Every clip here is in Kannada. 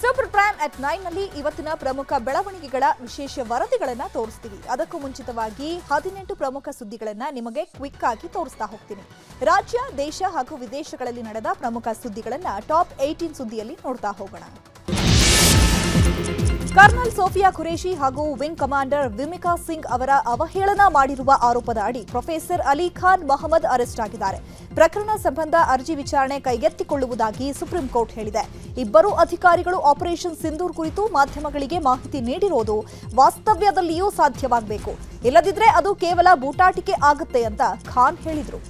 ಸೂಪರ್ ಪ್ರೈಮ್ ಅಟ್ ನೈನ್ನಲ್ಲಿ ಇವತ್ತಿನ ಪ್ರಮುಖ ಬೆಳವಣಿಗೆಗಳ ವಿಶೇಷ ವರದಿಗಳನ್ನ ತೋರಿಸ್ತೀವಿ. ಅದಕ್ಕೂ ಮುಂಚಿತವಾಗಿ ಹದಿನೆಂಟು ಪ್ರಮುಖ ಸುದ್ದಿಗಳನ್ನ ನಿಮಗೆ ಕ್ವಿಕ್ ಆಗಿ ತೋರಿಸ್ತಾ ಹೋಗ್ತೀನಿ. ರಾಜ್ಯ, ದೇಶ ಹಾಗೂ ವಿದೇಶಗಳಲ್ಲಿ ನಡೆದ ಪ್ರಮುಖ ಸುದ್ದಿಗಳನ್ನ ಟಾಪ್ ಏಯ್ಟೀನ್ ಸುದ್ದಿಯಲ್ಲಿ ನೋಡ್ತಾ ಹೋಗೋಣ. ಕರ್ನಲ್ ಸೋಫಿಯಾ ಖುರೇಶಿ ಹಾಗೂ ವಿಂಗ್ ಕಮಾಂಡರ್ ವಿಮಿಕಾ ಸಿಂಗ್ ಅವರ ಅವಹೇಳನ ಮಾಡಿರುವ ಆರೋಪದ ಅಡಿ ಪ್ರೊಫೆಸರ್ ಅಲಿ ಖಾನ್ ಮೊಹಮ್ಮದ್ ಅರೆಸ್ಟ್ ಆಗಿದ್ದಾರೆ. ಪ್ರಕರಣ ಸಂಬಂಧ ಅರ್ಜಿ ವಿಚಾರಣೆ ಕೈಗೆತ್ತಿಕೊಳ್ಳುವುದಾಗಿ ಸುಪ್ರೀಂ ಕೋರ್ಟ್ ಹೇಳಿದೆ. ಇಬ್ಬರು ಅಧಿಕಾರಿಗಳು ಆಪರೇಷನ್ ಸಿಂಧೂರ್ ಕುರಿತು ಮಾಧ್ಯಮಗಳಿಗೆ ಮಾಹಿತಿ ನೀಡಿರೋದು ವಾಸ್ತವ್ಯದಲ್ಲಿಯೂ ಸಾಧ್ಯವಾಗಬೇಕು. ಇಲ್ಲದಿದ್ರೆ ಅದು ಕೇವಲ ಬೂಟಾಟಿಕೆ ಆಗುತ್ತೆ ಅಂತ ಖಾನ್ ಹೇಳಿದರು.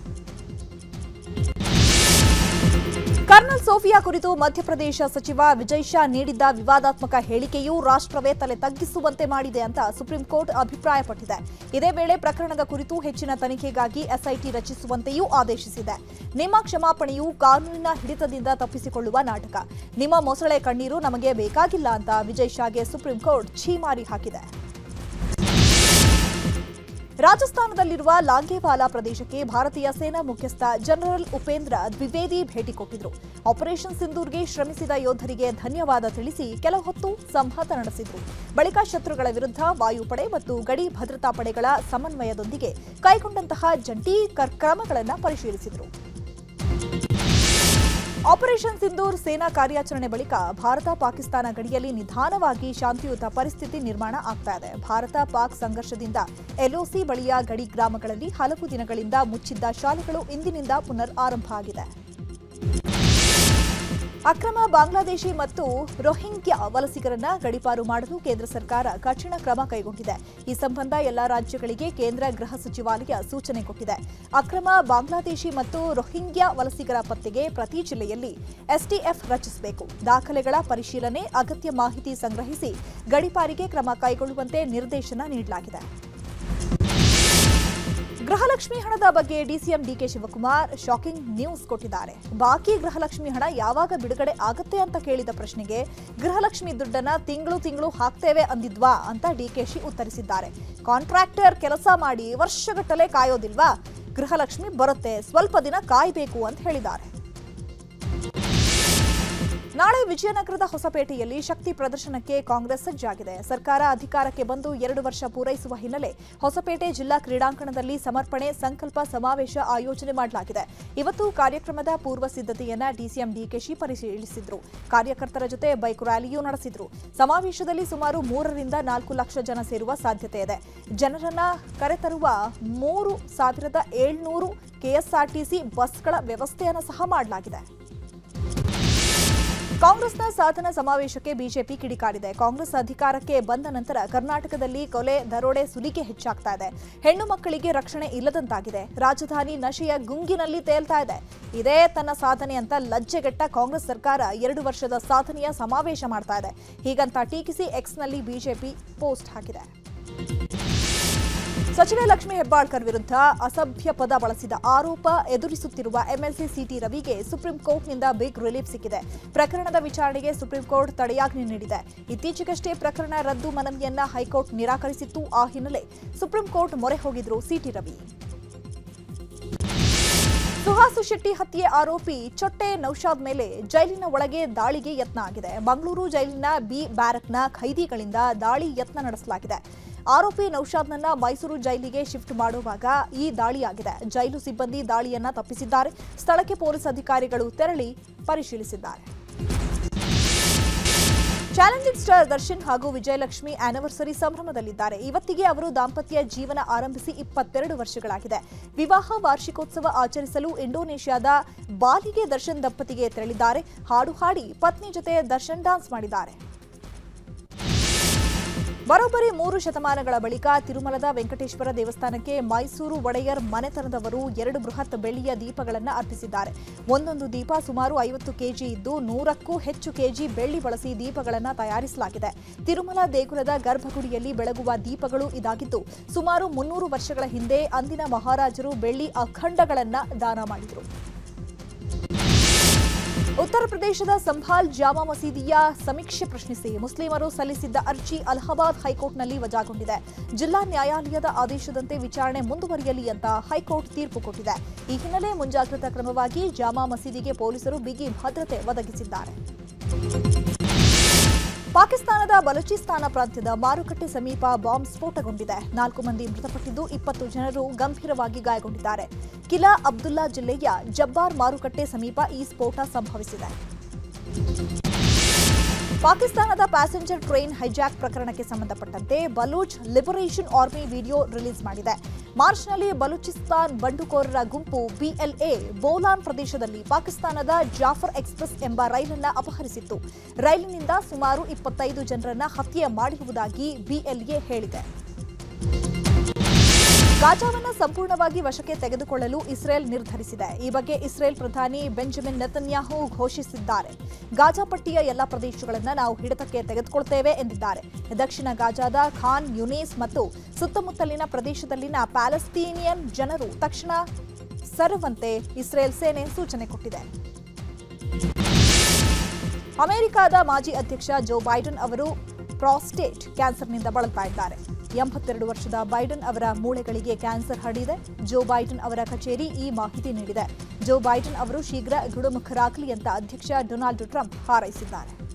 ಕರ್ನಲ್ ಸೋಫಿಯಾ ಕುರಿತು ಮಧ್ಯಪ್ರದೇಶ ಸಚಿವ ವಿಜಯ್ ಶಾ ನೀಡಿದ್ದ ವಿವಾದಾತ್ಮಕ ಹೇಳಿಕೆಯು ರಾಷ್ಟ್ರವೇ ತಲೆ ತಗ್ಗಿಸುವಂತೆ ಮಾಡಿದೆ ಅಂತ ಸುಪ್ರೀಂ ಕೋರ್ಟ್ ಅಭಿಪ್ರಾಯಪಟ್ಟಿದೆ. ಇದೇ ವೇಳೆ ಪ್ರಕರಣದ ಕುರಿತು ಹೆಚ್ಚಿನ ತನಿಖೆಗಾಗಿ ಎಸ್ಐಟಿ ರಚಿಸುವಂತೆಯೂ ಆದೇಶಿಸಿದೆ. ನಿಮ್ಮ ಕ್ಷಮಾಪಣೆಯು ಕಾನೂನಿನ ಹಿಡಿತದಿಂದ ತಪ್ಪಿಸಿಕೊಳ್ಳುವ ನಾಟಕ. ನಿಮ್ಮ ಮೊಸಳೆ ಕಣ್ಣೀರು ನಮಗೆ ಬೇಕಾಗಿಲ್ಲ ಅಂತ ವಿಜಯ್ ಶಾಗೆ ಸುಪ್ರೀಂ ಕೋರ್ಟ್ ಛೀಮಾರಿ ಹಾಕಿದೆ. ರಾಜಸ್ಥಾನದಲ್ಲಿರುವ ಲಾಂಗೇವಾಲಾ ಪ್ರದೇಶಕ್ಕೆ ಭಾರತೀಯ ಸೇನಾ ಮುಖ್ಯಸ್ಥ ಜನರಲ್ ಉಪೇಂದ್ರ ದ್ವಿವೇದಿ ಭೇಟಿ ಕೊಟ್ಟಿದ್ರು. ಆಪರೇಷನ್ ಸಿಂಧೂರ್ಗೆ ಶ್ರಮಿಸಿದ ಯೋಧರಿಗೆ ಧನ್ಯವಾದ ತಿಳಿಸಿ ಕೆಲ ಹೊತ್ತು ಸಂವಾದ ನಡೆಸಿದ್ರು. ಬಳಿಕ ಶತ್ರುಗಳ ವಿರುದ್ಧ ವಾಯುಪಡೆ ಮತ್ತು ಗಡಿ ಭದ್ರತಾ ಪಡೆಗಳ ಸಮನ್ವಯದೊಂದಿಗೆ ಕೈಗೊಂಡಂತಹ ಜಂಟಿ ಕರ್- ಕ್ರಮಗಳನ್ನು ಪರಿಶೀಲಿಸಿದ್ರು. ಆಪರೇಷನ್ ಸಿಂಧೂರ್ ಸೇನಾ ಕಾರ್ಯಾಚರಣೆ ಬಳಿಕ ಭಾರತ ಪಾಕಿಸ್ತಾನ ಗಡಿಯಲ್ಲಿ ನಿಧಾನವಾಗಿ ಶಾಂತಿಯುತ ಪರಿಸ್ಥಿತಿ ನಿರ್ಮಾಣ ಆಗ್ತಾ ಇದೆ. ಭಾರತ ಪಾಕ್ ಸಂಘರ್ಷದಿಂದ ಎಲ್ಒಸಿ ಬಳಿಯ ಗಡಿ ಗ್ರಾಮಗಳಲ್ಲಿ ಹಲವು ದಿನಗಳಿಂದ ಮುಚ್ಚಿದ್ದ ಶಾಲೆಗಳು ಇಂದಿನಿಂದ ಪುನರ್ ಆರಂಭ ಆಗಿದೆ. ಅಕ್ರಮ ಬಾಂಗ್ಲಾದೇಶಿ ಮತ್ತು ರೋಹಿಂಗ್ಯಾ ವಲಸಿಗರನ್ನ ಗಡಿಪಾರು ಮಾಡಲು ಕೇಂದ್ರ ಸರ್ಕಾರ ಕಠಿಣ ಕ್ರಮ ಕೈಗೊಂಡಿದೆ. ಈ ಸಂಬಂಧ ಎಲ್ಲಾ ರಾಜ್ಯಗಳಿಗೆ ಕೇಂದ್ರ ಗೃಹ ಸಚಿವಾಲಯ ಸೂಚನೆ ಕೊಟ್ಟಿದೆ. ಅಕ್ರಮ ಬಾಂಗ್ಲಾದೇಶಿ ಮತ್ತು ರೋಹಿಂಗ್ಯಾ ವಲಸಿಗರ ಪತ್ತೆಗೆ ಪ್ರತಿ ಜಿಲ್ಲೆಯಲ್ಲಿ ಎಸ್ಟಿಎಫ್ ರಚಿಸಬೇಕು. ದಾಖಲೆಗಳ ಪರಿಶೀಲನೆ, ಅಗತ್ಯ ಮಾಹಿತಿ ಸಂಗ್ರಹಿಸಿ ಗಡಿಪಾರಿಗೆ ಕ್ರಮ ಕೈಗೊಳ್ಳುವಂತೆ ನಿರ್ದೇಶನ ನೀಡಲಾಗಿದೆ. ಗೃಹಲಕ್ಷ್ಮಿ ಹಣದ ಬಗ್ಗೆ DCM DK Shivakumar shocking news ಕೊಟ್ಟಿದ್ದಾರೆ. ಬಾಕಿ ಗೃಹಲಕ್ಷ್ಮಿ ಹಣ ಯಾವಾಗ ಬಿಡುಗಡೆ ಆಗುತ್ತೆ ಅಂತ ಕೇಳಿದ ಪ್ರಶ್ನೆಗೆ ಗೃಹಲಕ್ಷ್ಮಿ ದುಡ್ಡನ್ನ ತಿಂಗಳು ತಿಂಗಳು ಹಾಕ್ತೇವೆ ಅಂದಿದ್ವಾ ಅಂತ ಡಿಕೆಶಿ ಉತ್ತರಿಸಿದ್ದಾರೆ. ಕಾಂಟ್ರಾಕ್ಟರ್ ಕೆಲಸ ಮಾಡಿ ವರ್ಷಗಟ್ಟಲೆ ಕಾಯೋದಿಲ್ವಾ? ಗೃಹಲಕ್ಷ್ಮಿ ಬರುತ್ತೆ, ಸ್ವಲ್ಪ ದಿನ ಕಾಯಬೇಕು ಅಂತ ಹೇಳಿದ್ದಾರೆ. ನಾಳೆ ವಿಜಯನಗರದ ಹೊಸಪೇಟೆಯಲ್ಲಿ ಶಕ್ತಿ ಪ್ರದರ್ಶನಕ್ಕೆ ಕಾಂಗ್ರೆಸ್ ಸಜ್ಜಾಗಿದೆ. ಸರ್ಕಾರ ಅಧಿಕಾರಕ್ಕೆ ಬಂದು ಎರಡು ವರ್ಷ ಪೂರೈಸುವ ಹಿನ್ನೆಲೆ ಹೊಸಪೇಟೆ ಜಿಲ್ಲಾ ಕ್ರೀಡಾಂಗಣದಲ್ಲಿ ಸಮರ್ಪಣೆ ಸಂಕಲ್ಪ ಸಮಾವೇಶ ಆಯೋಜನೆ ಮಾಡಲಾಗಿದೆ. ಇವತ್ತು ಕಾರ್ಯಕ್ರಮದ ಪೂರ್ವ ಸಿದ್ಧತೆಯನ್ನ ಡಿಸಿಎಂ ಡಿಕೆಶಿ ಪರಿಶೀಲಿಸಿದ್ರು ಕಾರ್ಯಕರ್ತರ ಜೊತೆ ಬೈಕ್ ರ್ಯಾಲಿಯೂ ನಡೆಸಿದ್ರು. ಸಮಾವೇಶದಲ್ಲಿ ಸುಮಾರು ಮೂರರಿಂದ ನಾಲ್ಕು ಲಕ್ಷ ಜನ ಸೇರುವ ಸಾಧ್ಯತೆ ಇದೆ. ಜನರನ್ನ ಕರೆತರುವ ಮೂರು ಸಾವಿರದ ಏಳ್ನೂರು ಕೆಎಸ್ಆರ್ಟಿಸಿ ಬಸ್ಗಳ ವ್ಯವಸ್ಥೆಯನ್ನು ಸಹ ಮಾಡಲಾಗಿದೆ. ಕಾಂಗ್ರೆಸ್ನ ಸಾಧನ ಸಮಾವೇಶಕ್ಕೆ ಬಿಜೆಪಿ ಕಿಡಿಕಾರಿದೆ. ಕಾಂಗ್ರೆಸ್ ಅಧಿಕಾರಕ್ಕೆ ಬಂದ ನಂತರ ಕರ್ನಾಟಕದಲ್ಲಿ ಕೊಲೆ, ದರೋಡೆ, ಸುಲಿಗೆ ಹೆಚ್ಚಾಗ್ತಾ ಇದೆ. ಹೆಣ್ಣು ಮಕ್ಕಳಿಗೆ ರಕ್ಷಣೆ ಇಲ್ಲದಂತಾಗಿದೆ. ರಾಜಧಾನಿ ನಶೆಯ ಗುಂಗಿನಲ್ಲಿ ತೇಲ್ತಾ ಇದೆ. ಇದೇ ತನ್ನ ಸಾಧನೆ ಅಂತ ಲಜ್ಜೆಗೆಟ್ಟ ಕಾಂಗ್ರೆಸ್ ಸರ್ಕಾರ ಎರಡು ವರ್ಷದ ಸಾಧನೆಯ ಸಮಾವೇಶ ಮಾಡ್ತಾ ಇದೆ. ಹೀಗಂತ ಟೀಕಿಸಿ ಎಕ್ಸ್ನಲ್ಲಿ ಬಿಜೆಪಿ ಪೋಸ್ಟ್ ಹಾಕಿದೆ. ಸಚಿವೆ ಲಕ್ಷ್ಮೀ ಹೆಬ್ಬಾಳ್ಕರ್ ವಿರುದ್ಧ ಅಸಭ್ಯ ಪದ ಬಳಸಿದ ಆರೋಪ ಎದುರಿಸುತ್ತಿರುವ ಎಂಎಲ್ಸಿ ಸಿಟಿ ರವಿಗೆ ಸುಪ್ರೀಂ ಕೋರ್ಟ್ನಿಂದ ಬಿಗ್ ರಿಲೀಫ್ ಸಿಕ್ಕಿದೆ. ಪ್ರಕರಣದ ವಿಚಾರಣೆಗೆ ಸುಪ್ರೀಂ ಕೋರ್ಟ್ ತಡೆಯಾಜ್ಞೆ ನೀಡಿದೆ. ಇತ್ತೀಚೆಗಷ್ಟೇ ಪ್ರಕರಣ ರದ್ದು ಮನವಿಯನ್ನ ಹೈಕೋರ್ಟ್ ನಿರಾಕರಿಸಿತ್ತು. ಆ ಹಿನ್ನೆಲೆ ಸುಪ್ರೀಂ ಕೋರ್ಟ್ ಮೊರೆ ಹೋಗಿದ್ರು ಸಿಟಿ ರವಿ. ಸುಹಾಸು ಶೆಟ್ಟಿ ಹತ್ಯೆ ಆರೋಪಿ ಚೊಟ್ಟೆ ನೌಶಾದ್ ಮೇಲೆ ಜೈಲಿನ ಒಳಗೆ ದಾಳಿಗೆ ಯತ್ನ ಆಗಿದೆ. ಮಂಗಳೂರು ಜೈಲಿನ ಬಿ ಬ್ಯಾರಕ್ನ ಖೈದಿಗಳಿಂದ ದಾಳಿ ಯತ್ನ ನಡೆಸಲಾಗಿದೆ. ಆರೋಪಿ ನೌಶಾದ್ನನ್ನ ಮೈಸೂರು ಜೈಲಿಗೆ ಶಿಫ್ಟ್ ಮಾಡುವಾಗ ಈ ದಾಳಿಯಾಗಿದೆ. ಜೈಲು ಸಿಬ್ಬಂದಿ ದಾಳಿಯನ್ನ ತಪ್ಪಿಸಿದ್ದಾರೆ. ಸ್ಥಳಕ್ಕೆ ಪೊಲೀಸ್ ಅಧಿಕಾರಿಗಳು ತೆರಳಿ ಪರಿಶೀಲಿಸಿದ್ದಾರೆ. ಚಾಲೆಂಜಿಂಗ್ ಸ್ಟಾರ್ ದರ್ಶನ್ ಹಾಗೂ ವಿಜಯಲಕ್ಷ್ಮಿ ಆನಿವರ್ಸರಿ ಸಂಭ್ರಮದಲ್ಲಿದ್ದಾರೆ. ಇವತ್ತಿಗೆ ಅವರು ದಾಂಪತ್ಯ ಜೀವನ ಆರಂಭಿಸಿ ಇಪ್ಪತ್ತೆರಡು ವರ್ಷಗಳಾಗಿದೆ. ವಿವಾಹ ವಾರ್ಷಿಕೋತ್ಸವ ಆಚರಿಸಲು ಇಂಡೋನೇಷ್ಯಾದ ಬಾಲಿಗೆ ದರ್ಶನ್ ದಂಪತಿಗೆ ತೆರಳಿದ್ದಾರೆ. ಹಾಡು ಹಾಡಿ ಪತ್ನಿ ಜೊತೆ ದರ್ಶನ್ ಡಾನ್ಸ್ ಮಾಡಿದ್ದಾರೆ. ಬರೋಬ್ಬರಿ ಮೂರು ಶತಮಾನಗಳ ಬಳಿಕ ತಿರುಮಲದ ವೆಂಕಟೇಶ್ವರ ದೇವಸ್ಥಾನಕ್ಕೆ ಮೈಸೂರು ಒಡೆಯರ್ ಮನೆತನದವರು ಎರಡು ಬೃಹತ್ ಬೆಳ್ಳಿಯ ದೀಪಗಳನ್ನು ಅರ್ಪಿಸಿದ್ದಾರೆ. ಒಂದೊಂದು ದೀಪ ಸುಮಾರು ಐವತ್ತು ಕೆಜಿ ಇದ್ದು ನೂರಕ್ಕೂ ಹೆಚ್ಚು ಕೆಜಿ ಬೆಳ್ಳಿ ಬಳಸಿ ದೀಪಗಳನ್ನು ತಯಾರಿಸಲಾಗಿದೆ. ತಿರುಮಲ ದೇಗುಲದ ಗರ್ಭಗುಡಿಯಲ್ಲಿ ಬೆಳಗುವ ದೀಪಗಳು ಇದಾಗಿದ್ದು, ಸುಮಾರು ಮುನ್ನೂರು ವರ್ಷಗಳ ಹಿಂದೆ ಅಂದಿನ ಮಹಾರಾಜರು ಬೆಳ್ಳಿ ಅಖಂಡಗಳನ್ನು ದಾನ ಮಾಡಿದರು. ಉತ್ತರ ಪ್ರದೇಶದ ಸಂಭಾಲ್ ಜಾಮಾ ಮಸೀದಿಯ ಸಮೀಕ್ಷೆ ಪ್ರಶ್ನಿಸಿ ಮುಸ್ಲಿಮರು ಸಲ್ಲಿಸಿದ್ದ ಅರ್ಜಿ ಅಲಹಾಬಾದ್ ಹೈಕೋರ್ಟ್ನಲ್ಲಿ ವಜಾಗೊಂಡಿದೆ. ಜಿಲ್ಲಾ ನ್ಯಾಯಾಲಯದ ಆದೇಶದಂತೆ ವಿಚಾರಣೆ ಮುಂದುವರಿಯಲಿ ಅಂತ ಹೈಕೋರ್ಟ್ ತೀರ್ಪು ಕೊಟ್ಟಿದೆ. ಈ ಹಿನ್ನೆಲೆ ಮುಂಜಾಗ್ರತಾ ಕ್ರಮವಾಗಿ ಜಾಮಾ ಮಸೀದಿಗೆ ಪೊಲೀಸರು ಬಿಗಿ ಭದ್ರತೆ ಒದಗಿಸಿದ್ದಾರೆ. ಪಾಕಿಸ್ತಾನದ ಬಲೂಚಿಸ್ತಾನ ಪ್ರಾಂತ್ಯದ ಮಾರುಕಟ್ಟೆ ಸಮೀಪ ಬಾಂಬ್ ಸ್ಫೋಟಗೊಂಡಿದೆ. ನಾಲ್ಕು ಮಂದಿ ಮೃತಪಟ್ಟಿದ್ದು ಇಪ್ಪತ್ತು ಜನರು ಗಂಭೀರವಾಗಿ ಗಾಯಗೊಂಡಿದ್ದಾರೆ. ಕಿಲಾ ಅಬ್ದುಲ್ಲಾ ಜಿಲ್ಲೆಯ ಜಬ್ಬಾರ್ ಮಾರುಕಟ್ಟೆ ಸಮೀಪ ಈ ಸ್ಫೋಟ ಸಂಭವಿಸಿದೆ. ಪಾಕಿಸ್ತಾನದ ಪ್ಯಾಸೆಂಜರ್ ಟ್ರೈನ್ ಹೈಜಾಕ್ ಪ್ರಕರಣಕ್ಕೆ ಸಂಬಂಧಪಟ್ಟಂತೆ Baloch liberation army video release ಮಾಡಿದೆ. ಮಾರ್ಚ್ನಲ್ಲಿ ಬಲೂಚಿಸ್ತಾನ್ ಬಂಡುಕೋರರ ಗುಂಪು ಬಿಎಲ್ಎ ಬೋಲಾನ್ ಪ್ರದೇಶದಲ್ಲಿ ಪಾಕಿಸ್ತಾನದ ಜಾಫರ್ ಎಕ್ಸ್ಪ್ರೆಸ್ ಎಂಬ ರೈಲನ್ನ ಅಪಹರಿಸಿತ್ತು. ರೈಲಿನಿಂದ ಸುಮಾರು ಇಪ್ಪತ್ತೈದು ಜನರನ್ನ ಹತ್ಯೆ ಮಾಡಿರುವುದಾಗಿ ಬಿಎಲ್ಎ ಹೇಳಿದೆ. ಗಾಜಾವನ್ನ ಸಂಪೂರ್ಣವಾಗಿ ವಶಕ್ಕೆ ತೆಗೆದುಕೊಳ್ಳಲು ಇಸ್ರೇಲ್ ನಿರ್ಧರಿಸಿದೆ. ಈ ಬಗ್ಗೆ ಇಸ್ರೇಲ್ ಪ್ರಧಾನಿ ಬೆಂಜಮಿನ್ ನೆತನ್ಯಾಹು ಘೋಷಿಸಿದ್ದಾರೆ. ಗಾಜಾ ಪಟ್ಟಿಯ ಎಲ್ಲ ಪ್ರದೇಶಗಳನ್ನು ನಾವು ಹಿಡಿತಕ್ಕೆ ತೆಗೆದುಕೊಳ್ತೇವೆ ಎಂದಿದ್ದಾರೆ. ದಕ್ಷಿಣ ಗಾಜಾದ ಖಾನ್, ಯುನೀಸ್ ಮತ್ತು ಸುತ್ತಮುತ್ತಲಿನ ಪ್ರದೇಶದಲ್ಲಿನ ಪ್ಯಾಲೆಸ್ತೀನಿಯನ್ ಜನರು ತಕ್ಷಣ ಸರುವಂತೆ ಇಸ್ರೇಲ್ ಸೇನೆ ಸೂಚನೆ ಕೊಟ್ಟಿದೆ. ಅಮೆರಿಕದ ಮಾಜಿ ಅಧ್ಯಕ್ಷ ಜೋ ಬೈಡನ್ ಅವರು ಪ್ರಾಸ್ಟೇಟ್ ಕ್ಯಾನ್ಸರ್ನಿಂದ ಬಳಲ್ತಾ ಇದ್ದಾರೆ. ಎಂಬತ್ತೆರಡು ವರ್ಷದ ಬೈಡನ್ ಅವರ ಮೂಳೆಗಳಿಗೆ ಕ್ಯಾನ್ಸರ್ ಹರಡಿದೆ. ಜೋ ಬೈಡನ್ ಅವರ ಕಚೇರಿ ಈ ಮಾಹಿತಿ ನೀಡಿದೆ. ಜೋ ಬೈಡನ್ ಅವರು ಶೀಘ್ರ ಗುಣಮುಖರಾಗಲಿ ಅಂತ ಅಧ್ಯಕ್ಷ ಡೊನಾಲ್ಡ್ ಟ್ರಂಪ್ ಹಾರೈಸಿದ್ದಾರೆ.